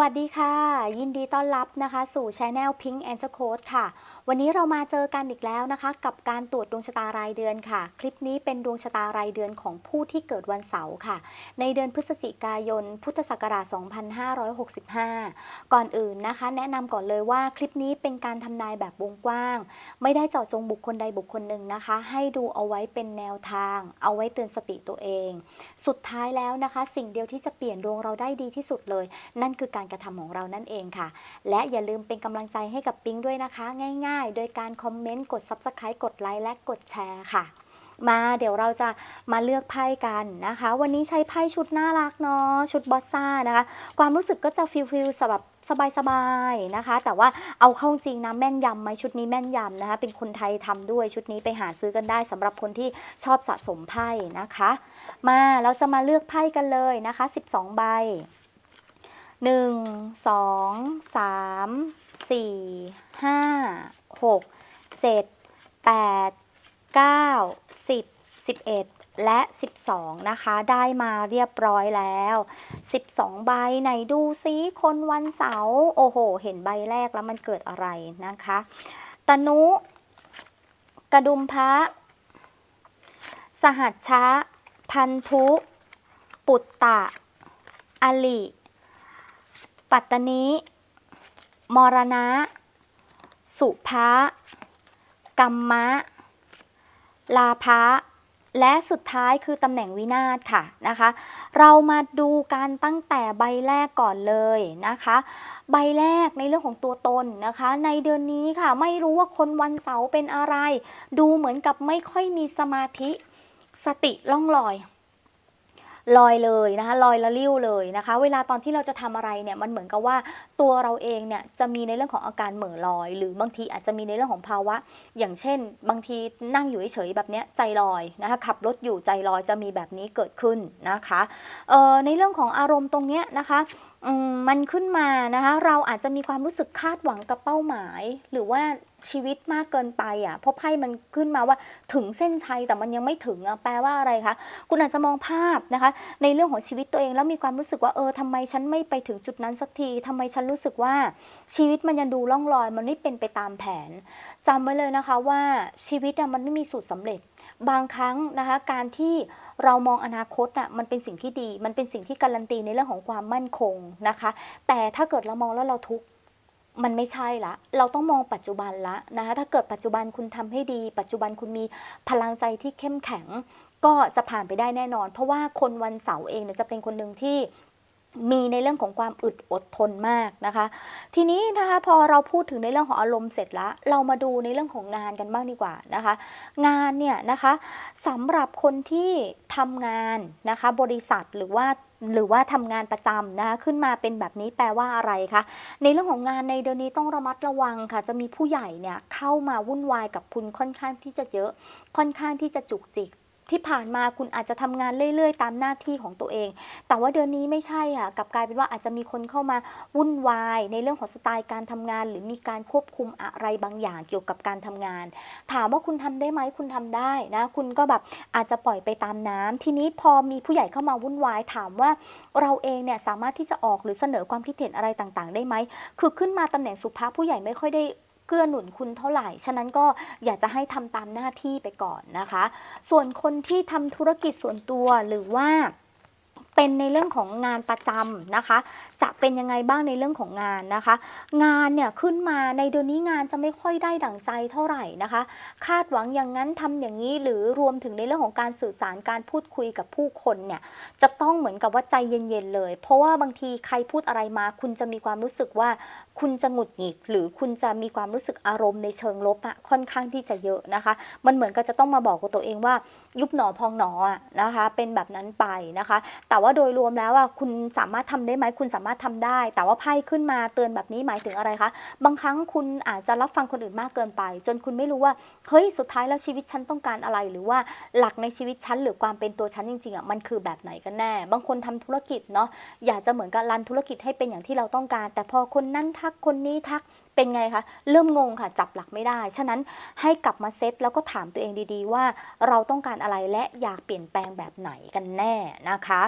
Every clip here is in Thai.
วัสดีค่ะ ยินดีต้อนรับนะคะ สู่ช anel Pink and Code ค่ะ วันนี้เรามาเจอกันอีกแล้วนะคะ กับการตรวจดวงชะตารายเดือนค่ะ คลิปนี้เป็นดวงชะตารายเดือนของผู้ที่เกิดวันเสาร์ค่ะ ในเดือนพฤศจิกายน พุทธศักราช 2565 ก่อนอื่นนะคะ แนะนำก่อนเลยว่าคลิปนี้เป็นการทำนายแบบวงกว้าง ไม่ได้เจาะจงบุคคลใดบุคคลหนึ่งนะคะ ให้ดูเอาไว้เป็นแนวทาง เอาไว้เตือนสติตัวเอง สุดท้ายแล้วนะคะ สิ่งเดียวที่จะเปลี่ยนดวงเราได้ดีที่สุดเลย นั่นคือการการะทำของเรานั่นเองค่ะ และอย่าลืมเป็นกำลังใจให้กับปิงด้วยนะคะ ง่าย ๆ โดยการคอมเมนต์กด Subscribe กดไลค์และกดแชร์ค่ะ มาเดี๋ยวเราจะมาเลือกไพ่กันนะคะ วันนี้ใช้ไพ่ชุดน่ารักเนาะชุดบอสซ่านะคะ ความรู้สึกก็จะฟิลฟิลแบบสบายๆนะคะ แต่ว่าเอาเข้าจริงนะแม่นยำไหมชุดนี้แม่นยำนะคะ เป็นคนไทยทำด้วยชุดนี้ไปหาซื้อกันได้สำหรับคนที่ชอบสะสมไพ่นะคะ มาเราจะมาเลือกไพ่กันเลยนะคะ 12 ใบ หนึ่งสองสามสี่ห้าหกเจ็ดแปดเก้าสิบสิบเอ็ดและสิบสองนะคะ ได้มาเรียบร้อยแล้วสิบสองใบไหนดูซิคนวันเสาร์โอ้โห เห็นใบแรกแล้วมันเกิดอะไรนะคะ ตนุ กระดุมพระ สหัชชะ พันธุ ปุตตะ อลิ ปัตตนิ มรณะ สุภะกัมมะ ลาภะและสุดท้ายคือตำแหน่งวินาศค่ะนะคะ เรามาดูกันตั้งแต่ใบแรกก่อนเลยนะคะ ใบแรกในเรื่องของตัวตนนะคะ ในเดือนนี้ค่ะไม่รู้ว่าคนวันเสาร์เป็นอะไร ดูเหมือนกับไม่ค่อยมีสมาธิ สติล่องลอย ลอยเลยนะคะลอยละลิ้วเลยนะคะ เวลาตอนที่เราจะทำอะไรเนี่ยมันเหมือนกับว่าตัวเราเองเนี่ยจะมีในเรื่องของอาการเหม่อลอย หรือบางทีอาจจะมีในเรื่องของภาวะ อย่างเช่น บางทีนั่งอยู่เฉยๆแบบเนี้ยใจลอยนะคะขับรถอยู่ใจลอยจะมีแบบนี้เกิดขึ้นนะคะในเรื่องของอารมณ์ตรงเนี้ยนะคะมันขึ้นมานะคะเราอาจจะมีความรู้สึกคาดหวังกับเป้าหมายหรือว่า ชีวิตมากเกินไปอะเพราะไพ่มันขึ้นมาว่าถึงเส้นชัยแต่มันยังไม่ถึงอะแปลว่าอะไรคะคุณอาจจะมองภาพนะคะ ในเรื่องของชีวิตตัวเองแล้วมีความรู้สึกว่าเออทำไมฉันไม่ไปถึงจุดนั้นสักทีทำไมฉันรู้สึกว่าชีวิตมันยังดูล่องลอย มันไม่เป็นไปตามแผนจำไว้เลยนะคะว่าชีวิตอะมันไม่มีสูตรสำเร็จบางครั้งนะคะการที่เรามองอนาคตอะมันเป็นสิ่งที่ดี มันเป็นสิ่งที่การันตีในเรื่องของความมั่นคงนะคะ แต่ถ้าเกิดเรามองแล้วเราทุกข์ มันไม่ใช่ละ เราต้องมองปัจจุบันละนะคะ ถ้าเกิดปัจจุบันคุณทำให้ดี ปัจจุบันคุณมีพลังใจที่เข้มแข็ง ก็จะผ่านไปได้แน่นอน เพราะว่าคนวันเสาร์เองเนี่ยจะเป็นคนหนึ่งที่มีในเรื่องของความอึดอดทนมากนะคะ ทีนี้นะคะพอเราพูดถึงในเรื่องของอารมณ์เสร็จแล้ว เรามาดูในเรื่องของงานกันบ้างดีกว่านะคะ งานเนี่ยนะคะสำหรับคนที่ทำงานนะคะ บริษัทหรือว่า หรือว่าทำงานประจำนะคะขึ้นมาเป็นแบบนี้แปลว่าอะไรคะในเรื่องของงานในเดือนนี้ต้องระมัดระวังค่ะ จะมีผู้ใหญ่เนี่ยเข้ามาวุ่นวายกับคุณค่อนข้างที่จะเยอะ ค่อนข้างที่จะจุกจิก ที่ผ่านมาคุณอาจจะทำงานเรื่อย ๆ ตามหน้าที่ของตัวเอง แต่ว่าเดือนนี้ไม่ใช่อะกลับกลายเป็นว่าอาจจะมีคนเข้ามาวุ่นวาย ในเรื่องของสไตล์การทำงาน หรือมีการควบคุมอะไรบางอย่างเกี่ยวกับการทำงาน ถามว่าคุณทำได้ไหมคุณทำได้นะคุณก็แบบอาจจะปล่อยไปตามน้ำทีนี้พอมีผู้ใหญ่เข้ามาวุ่นวาย ถามว่าเราเองเนี่ยสามารถที่จะออกหรือเสนอความคิดเห็นอะไรต่างๆ ได้ไหมคือขึ้นมาตำแหน่งสุภาพผู้ใหญ่ไม่ค่อยได้ เกื้อหนุนคุณเท่าไหร่ ฉะนั้นก็อยากจะให้ทำตามหน้าที่ไปก่อนนะคะ ส่วนคนที่ทำธุรกิจส่วนตัวหรือว่า เป็นในเรื่องของงานประจำนะคะ จะเป็นยังไงบ้างในเรื่องของงานนะคะ งานเนี่ยขึ้นมาในเดือนนี้งานจะไม่ค่อยได้ดั่งใจเท่าไหร่นะคะ คาดหวังอย่างนั้นทำอย่างนี้หรือรวมถึงในเรื่องของการสื่อสารการพูดคุยกับผู้คนเนี่ยจะต้องเหมือนกับว่าใจเย็นๆเลย เพราะว่าบางทีใครพูดอะไรมา คุณจะมีความรู้สึกว่า คุณจะหงุดหงิดหรือคุณจะมีความรู้สึกอารมณ์ในเชิงลบอะค่อนข้างที่จะเยอะนะคะ มันเหมือนกับจะต้องมาบอกกับตัวเองว่า ยุบหนอพองหนออะนะคะ เป็นแบบนั้นไปนะคะ แต่ว่าว่าโดยรวมแล้วอะคุณสามารถทำได้ไหมคุณสามารถทำได้ แต่ว่าไพ่ขึ้นมาเตือนแบบนี้หมายถึงอะไรคะบางครั้งคุณอาจจะรับฟังคนอื่นมากเกินไป จนคุณไม่รู้ว่าเฮ้ยสุดท้ายแล้วชีวิตฉันต้องการอะไร หรือว่าหลักในชีวิตฉันหรือความเป็นตัวฉันจริงๆอะมันคือแบบไหนกันแน่ บางคนทำธุรกิจเนาะอยากจะเหมือนกับรันธุรกิจให้เป็นอย่างที่เราต้องการ แต่พอคนนั้นทักคนนี้ทัก เป็นไงคะ เริ่มงงค่ะ จับหลักไม่ได้ ฉะนั้นให้กลับมาเซตแล้วก็ถามตัวเองดีๆ ว่าเราต้องการอะไรและอยากเปลี่ยนแปลงแบบไหนกันแน่นะคะ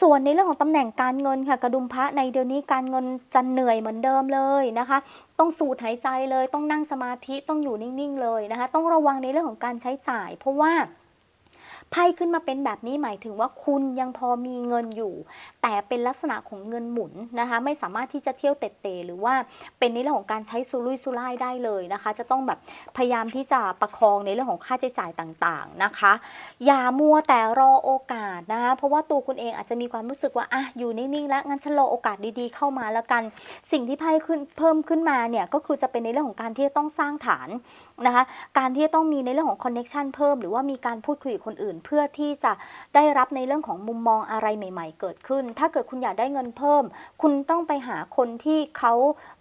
ส่วนในเรื่องของตำแหน่งการเงินค่ะ กระดุมพระในเดือนนี้การเงินจะเหนื่อยเหมือนเดิมเลยนะคะ ต้องสูดหายใจเลย ต้องนั่งสมาธิต้องอยู่นิ่งๆเลยนะคะ ต้องระวังในเรื่องของการใช้จ่าย เพราะว่า ไพ่ขึ้นมาเป็นแบบนี้หมายถึงว่าคุณยังพอมีเงินอยู่ แต่เป็นลักษณะของเงินหมุนนะคะไม่สามารถที่จะเที่ยวเตะเตะหรือว่าเป็นในเรื่องของการใช้สุรุ่ยสุร่ายได้เลยนะคะ จะต้องแบบพยายามที่จะประคองในเรื่องของค่าใช้จ่ายต่างๆนะคะ อย่ามัวแต่รอโอกาสนะคะเพราะว่าตัวคุณเองอาจจะมีความรู้สึกว่าอะอยู่นิ่งๆแล้วงั้นฉันรอโอกาสดีๆ เข้ามาแล้วกัน สิ่งที่ไพ่ขึ้นเพิ่มขึ้นมาเนี่ยก็คือจะเป็นในเรื่องของการที่ต้องสร้างฐานนะคะการที่ต้องมีในเรื่องของคอนเน็ชันเพิ่ม หรือว่ามีการพูดคุยกับคนอื่นเพื่อที่จะได้รับในเรื่องของมุมมองอะไรใหม่ ๆ เกิดขึ้น ถ้าเกิดคุณอยากได้เงินเพิ่ม คุณต้องไปหาคนที่เขา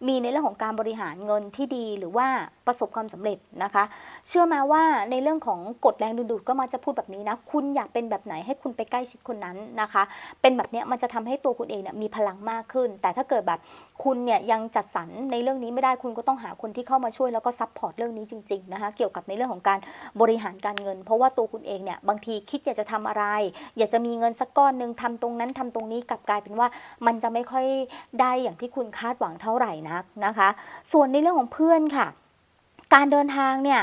มีในเรื่องของการบริหารเงินที่ดีหรือว่า ประสบความสำเร็จนะคะ เชื่อมาว่าในเรื่องของกฎแรงดึงดูดก็มาจะพูดแบบนี้นะ คุณอยากเป็นแบบไหนให้คุณไปใกล้ชิดคนนั้นนะคะ เป็นแบบเนี้ยมันจะทำให้ตัวคุณเองเนี่ยมีพลังมากขึ้น แต่ถ้าเกิดแบบคุณเนี่ยยังจัดสรรในเรื่องนี้ไม่ได้คุณก็ต้องหาคนที่เข้ามาช่วยแล้วก็ซัพพอร์ตเรื่องนี้จริงๆนะคะ เกี่ยวกับในเรื่องของการบริหารการเงิน เพราะว่าตัวคุณเองเนี่ยบางทีคิดอยากจะทำอะไร อยากจะมีเงินสักก้อนหนึ่งทำตรงนั้นทำตรงนี้กลับกลายเป็นว่ามันจะไม่ค่อยได้อย่างที่คุณคาดหวังเท่าไหร่นักนะคะ ส่วนในเรื่องของเพื่อนค่ะ การเดินทางเนี่ย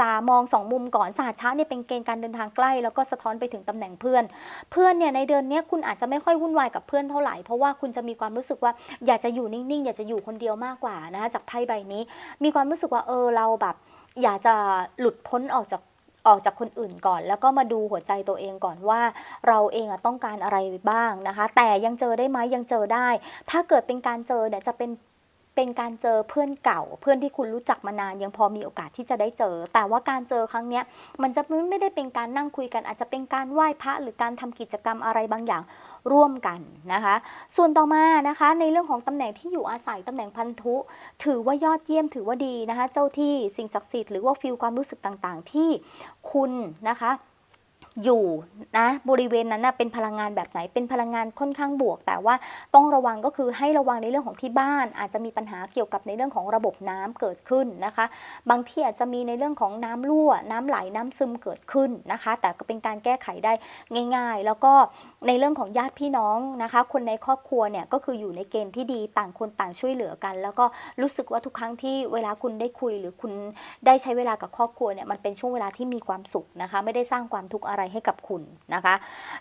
จะมองสองมุมก่อนศาสตร์ช้าเนี่ยเป็นเกณฑ์การเดินทางใกล้ แล้วก็สะท้อนไปถึงตำแหน่งเพื่อน เพื่อนเนี่ยในเดือนนี้คุณอาจจะไม่ค่อยวุ่นวายกับเพื่อนเท่าไหร่ เพราะว่าคุณจะมีความรู้สึกว่าอยากจะอยู่นิ่งๆ อยากจะอยู่คนเดียวมากกว่านะคะจากไพ่ใบนี้ มีความรู้สึกว่าเออเราแบบอยากจะหลุดพ้นออกจากออกจากคนอื่นก่อน แล้วก็มาดูหัวใจตัวเองก่อนว่าเราเองอต้องการอะไรบ้างนะคะ แต่ยังเจอได้ไหมยังเจอได้ ถ้าเกิดเป็นการเจอเนี่ยจะเป็น เป็นการเจอเพื่อนเก่า เพื่อนที่คุณรู้จักมานานยังพอมีโอกาสที่จะได้เจอ แต่ว่าการเจอครั้งเนี้ยมันจะไม่ได้เป็นการนั่งคุยกัน อาจจะเป็นการไหว้พระหรือการทำกิจกรรมอะไรบางอย่างร่วมกันนะคะ ส่วนต่อมานะคะ ในเรื่องของตำแหน่งที่อยู่อาศัยตำแหน่งพันธุ ถือว่ายอดเยี่ยมถือว่าดีนะคะ เจ้าที่สิ่งศักดิ์สิทธิ์หรือว่าฟิลความรู้สึกต่างๆ ที่คุณนะคะ อยู่นะบริเวณนั้นนะเป็นพลังงานแบบไหนเป็นพลังงานค่อนข้างบวก แต่ว่าต้องระวังก็คือให้ระวังในเรื่องของที่บ้าน อาจจะมีปัญหาเกี่ยวกับในเรื่องของระบบน้ำเกิดขึ้นนะคะ บางที่อาจจะมีในเรื่องของน้ำรั่ว น้ำไหลน้ำซึมเกิดขึ้นนะคะ แต่ก็เป็นการแก้ไขได้ง่าย ๆ แล้วก็ ในเรื่องของญาติพี่น้องนะคะ คนในครอบครัวเนี่ยก็คืออยู่ในเกณฑ์ที่ดีต่างคนต่างช่วยเหลือกัน แล้วก็รู้สึกว่าทุกครั้งที่เวลาคุณได้คุย หรือคุณได้ใช้เวลากับครอบครัวเนี่ยมันเป็นช่วงเวลาที่มีความสุขนะคะ ไม่ได้สร้างความทุกข์อะไรให้กับคุณนะคะ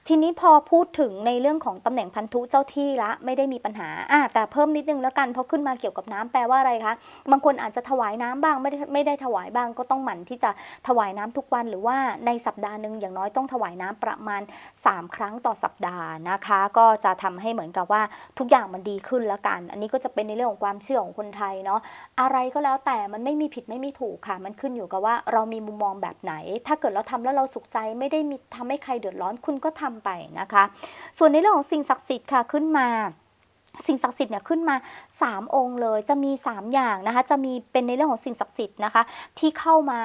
ทีนี้พอพูดถึงในเรื่องของตำแหน่งพันธุเจ้าที่ละไม่ได้มีปัญหาอะแต่เพิ่มนิดนึงแล้วกันเพราะขึ้นมาเกี่ยวกับน้ำแปลว่าอะไรคะบางคนอาจจะถวายน้ำบ้างไม่ได้ไม่ได้ถวายบ้างก็ต้องหมั่นที่จะถวายน้ำทุกวัน หรือว่าในสัปดาห์หนึ่งอย่างน้อยต้องถวายน้ำประมาณ 3 ครั้งต่อสัปดาห์นะคะ ก็จะทำให้เหมือนกับว่าทุกอย่างมันดีขึ้นแล้วกัน อันนี้ก็จะเป็นในเรื่องของความเชื่อของคนไทยเนาะอะไรก็แล้วแต่มันไม่มีผิดไม่มีถูกค่ะ มันขึ้นอยู่กับว่าเรามีมุมมองแบบไหน ถ้าเกิดเราทำแล้วเราสุขใจไม่ได้มีทำให้ใครเดือดร้อนคุณก็ทำไปนะคะ ส่วนในเรื่องของสิ่งศักดิ์สิทธิ์ค่ะขึ้นมาสิ่งศักดิ์สิทธิ์เนี่ยขึ้นมา 3 องค์เลยจะมี 3 อย่างนะคะ จะมีเป็นในเรื่องของสิ่งศักดิ์สิทธิ์นะคะ ที่เข้ามา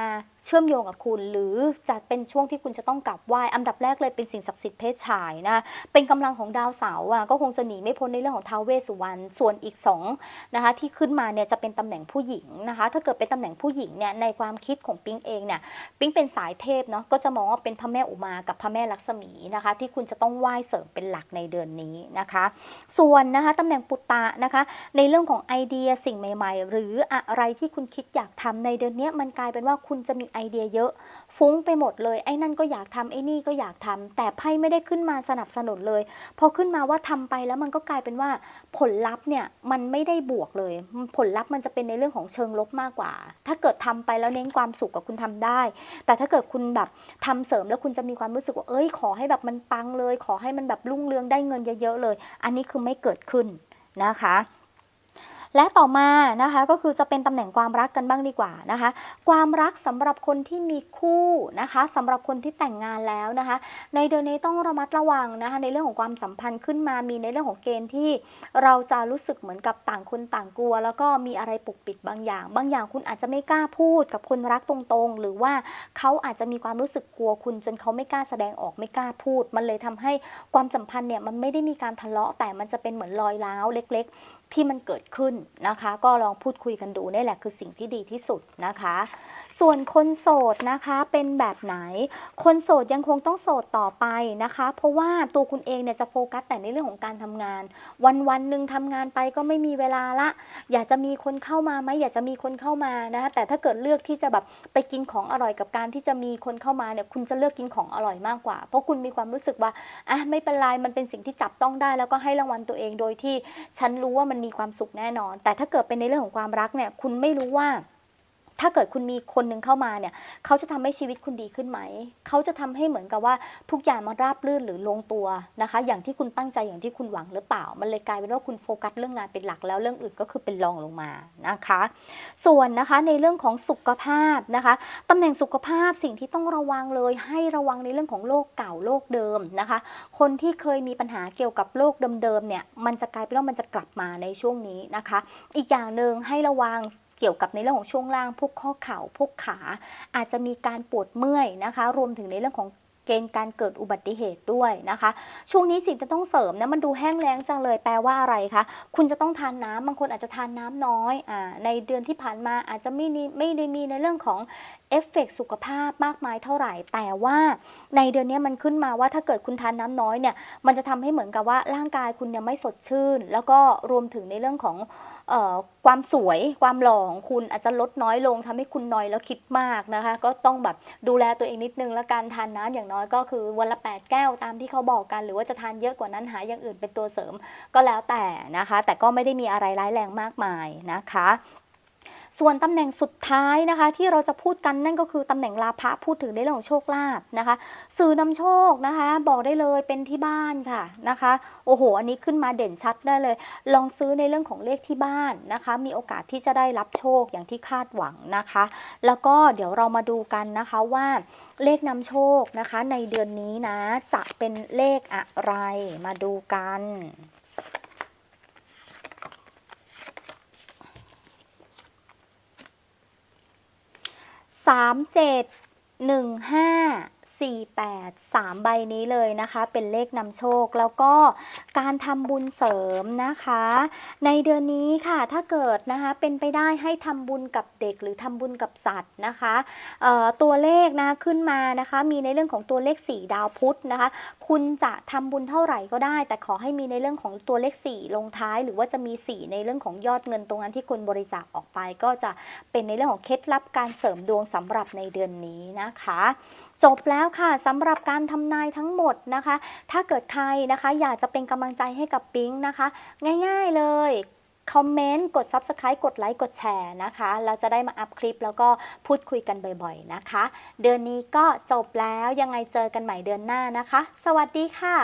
เชื่อมโยงกับคุณ หรือจะเป็นช่วงที่คุณจะต้องกลับไหว้อันดับแรกเลยเป็นสิ่งศักดิ์สิทธิ์เพศชายนะคะเป็นกำลังของดาวเสาร์อะก็คงจะหนีไม่พ้นในเรื่องของท้าวเวสสุวรรณส่วนอีก2นะคะที่ขึ้นมาเนี่ยจะเป็นตำแหน่งผู้หญิงนะคะถ้าเกิดเป็นตำแหน่งผู้หญิงเนี่ยในความคิดของปิ๊งเองเนี่ยปิ๊งเป็นสายเทพเนาะก็จะมองว่าเป็นพระแม่อุมากับพระแม่ลักษมีนะคะ ที่คุณจะต้องไหว้เสริมเป็นหลักในเดือนนี้นะคะ ส่วนนะคะตำแหน่งปุตตะนะคะ ในเรื่องของไอเดียสิ่งใหม่ ๆ หรืออะไรที่คุณคิดอยากทำในเดือนนี้มันกลายเป็นว่าคุณจะมีไอเดียเยอะ ฟุ้งไปหมดเลย ไอ้นั่นก็อยากทำไอ้นี่ก็อยากทำแต่ไพ่ไม่ได้ขึ้นมาสนับสนุนเลย พอขึ้นมาว่าทำไปแล้วมันก็กลายเป็นว่าผลลัพธ์เนี่ยมันไม่ได้บวกเลย ผลลัพธ์มันจะเป็นในเรื่องของเชิงลบมากกว่า ถ้าเกิดทำไปแล้วเน้นความสุขกับคุณทำได้ แต่ถ้าเกิดคุณแบบทำเสริมแล้วคุณจะมีความรู้สึกว่าเอ้ยขอให้แบบมันปังเลย ขอให้มันแบบรุ่งเรืองได้เงินเยอะๆเลย อันนี้คือไม่เกิดขึ้นนะคะ และต่อมานะคะก็คือจะเป็นตำแหน่งความรักกันบ้างดีกว่านะคะ ความรักสำหรับคนที่มีคู่นะคะสำหรับคนที่แต่งงานแล้วนะคะ ในเดือนนี้ต้องระมัดระวังนะคะ ในเรื่องของความสัมพันธ์ขึ้นมามีในเรื่องของเกณฑ์ที่เราจะรู้สึกเหมือนกับต่างคนต่างกลัว แล้วก็มีอะไรปกปิดบางอย่าง บางอย่างคุณอาจจะไม่กล้าพูดกับคนรักตรงๆ หรือว่าเขาอาจจะมีความรู้สึกกลัวคุณจนเขาไม่กล้าแสดงออกไม่กล้าพูด มันเลยทำให้ความสัมพันธ์เนี่ยมันไม่ได้มีการทะเลาะแต่มันจะเป็นเหมือนรอยร้าวเล็ก ๆ ที่มันเกิดขึ้นนะคะ ก็ลองพูดคุยกันดูนี่แหละคือสิ่งที่ดีที่สุดนะคะ ส่วนคนโสดนะคะเป็นแบบไหน คนโสดยังคงต้องโสดต่อไปนะคะ เพราะว่าตัวคุณเองเนี่ยจะโฟกัสแต่ในเรื่องของการทำงาน วันวันหนึ่งทำงานไปก็ไม่มีเวลาละ อยากจะมีคนเข้ามาไหมอยากจะมีคนเข้ามานะคะแต่ถ้าเกิดเลือกที่จะแบบไปกินของอร่อยกับการที่จะมีคนเข้ามาเนี่ยคุณจะเลือกกินของอร่อยมากกว่า เพราะคุณมีความรู้สึกว่าอะไม่เป็นไรมันเป็นสิ่งที่จับต้องได้ แล้วก็ให้รางวัลตัวเองโดยที่ฉันรู้ว่ามันมีความสุขแน่นอน แต่ถ้าเกิดเป็นในเรื่องของความรักเนี่ยคุณไม่รู้ว่า ถ้าเกิดคุณมีคนหนึ่งเข้ามาเนี่ย เขาจะทำให้ชีวิตคุณดีขึ้นไหม เขาจะทำให้เหมือนกับว่าทุกอย่างมันราบรื่นหรือลงตัวนะคะ อย่างที่คุณตั้งใจอย่างที่คุณหวังหรือเปล่า มันเลยกลายเป็นว่าคุณโฟกัสเรื่องงานเป็นหลักแล้วเรื่องอื่นก็คือเป็นรองลงมานะคะ ส่วนนะคะในเรื่องของสุขภาพนะคะตำแหน่งสุขภาพสิ่งที่ต้องระวังเลย ให้ระวังในเรื่องของโรคเก่าโรคเดิมนะคะ คนที่เคยมีปัญหาเกี่ยวกับโรคเดิมๆเนี่ยมันจะกลายเป็นว่ามันจะกลับมาในช่วงนี้นะคะ อีกอย่างหนึ่งให้ระวัง กี่ยวกับในเรื่องของช่วงล่าง พวกข้อเข่า พวกขา อาจจะมีการปวดเมื่อยนะคะ รวมถึงในเรื่องของเกณฑ์การเกิดอุบัติเหตุด้วยนะคะ ช่วงนี้สิ่งที่ต้องเสริมนะมันดูแห้งแล้งจังเลยแปลว่าอะไรคะคุณจะต้องทานน้ำบางคนอาจจะทานน้ำน้อยอ่าในเดือนที่ผ่านมาอาจจะไม่ได้ไม่ได้มีในเรื่องของเอฟเฟกต์สุขภาพมากมายเท่าไหร่ แต่ว่าในเดือนนี้มันขึ้นมาว่าถ้าเกิดคุณทานน้ำน้อยเนี่ยมันจะทำให้เหมือนกับว่าร่างกายคุณเนี่ยไม่สดชื่น แล้วก็รวมถึงในเรื่องของ ความสวยความหล่อของคุณอาจจะลดน้อยลงทำให้คุณน้อยแล้วคิดมากนะคะ ก็ต้องแบบดูแลตัวเองนิดนึงแล้วการทานน้ำอย่างน้อยก็คือวันละ 8 แก้วตามที่เขาบอกกัน หรือว่าจะทานเยอะกว่านั้นหาอย่างอื่นเป็นตัวเสริมก็แล้วแต่นะคะ แต่ก็ไม่ได้มีอะไรร้ายแรงมากมายนะคะ ส่วนตำแหน่งสุดท้ายนะคะ ที่เราจะพูดกันนั่นก็คือตำแหน่งลาภะพูดถึงในเรื่องของโชคลาภนะคะ สื่อนำโชคนะคะ บอกได้เลยเป็นที่บ้านค่ะนะคะ โอ้โห อันนี้ขึ้นมาเด่นชัดได้เลย ลองซื้อในเรื่องของเลขที่บ้านนะคะ มีโอกาสที่จะได้รับโชคอย่างที่คาดหวังนะคะ แล้วก็เดี๋ยวเรามาดูกันนะคะว่าเลขนำโชคนะคะ ในเดือนนี้นะจะเป็นเลขอะไรมาดูกัน สามเจ็ดหนึ่งห้า สี่แปดสามใบนี้เลยนะคะ เป็นเลขนำโชคแล้วก็การทำบุญเสริมนะคะ ในเดือนนี้ค่ะถ้าเกิดนะคะเป็นไปได้ให้ทำบุญกับเด็กหรือทำบุญกับสัตว์นะคะตัวเลขนะขึ้นมานะคะ มีในเรื่องของตัวเลข 4 ดาวพุธนะคะ คุณจะทำบุญเท่าไหร่ก็ได้ แต่ขอให้มีในเรื่องของตัวเลข 4 ลงท้าย หรือว่าจะมี 4 ในเรื่องของยอดเงินตรงนั้นที่คุณบริจาคออกไป ก็จะเป็นในเรื่องของเคล็ดลับการเสริมดวงสำหรับในเดือนนี้นะคะจบแล้วค่ะสำหรับการทำนายทั้งหมดนะคะ ถ้าเกิดใครนะคะ อยากจะเป็นกำลังใจให้กับปิ๊งนะคะ ง่ายๆเลยคอมเมนต์กด Subscribe กดไลค์กดแชร์นะคะ เราจะได้มาอัพคลิปแล้วก็พูดคุยกันบ่อยๆนะคะ เดือนนี้ก็จบแล้วยังไงเจอกันใหม่เดือนหน้านะคะ สวัสดีค่ะ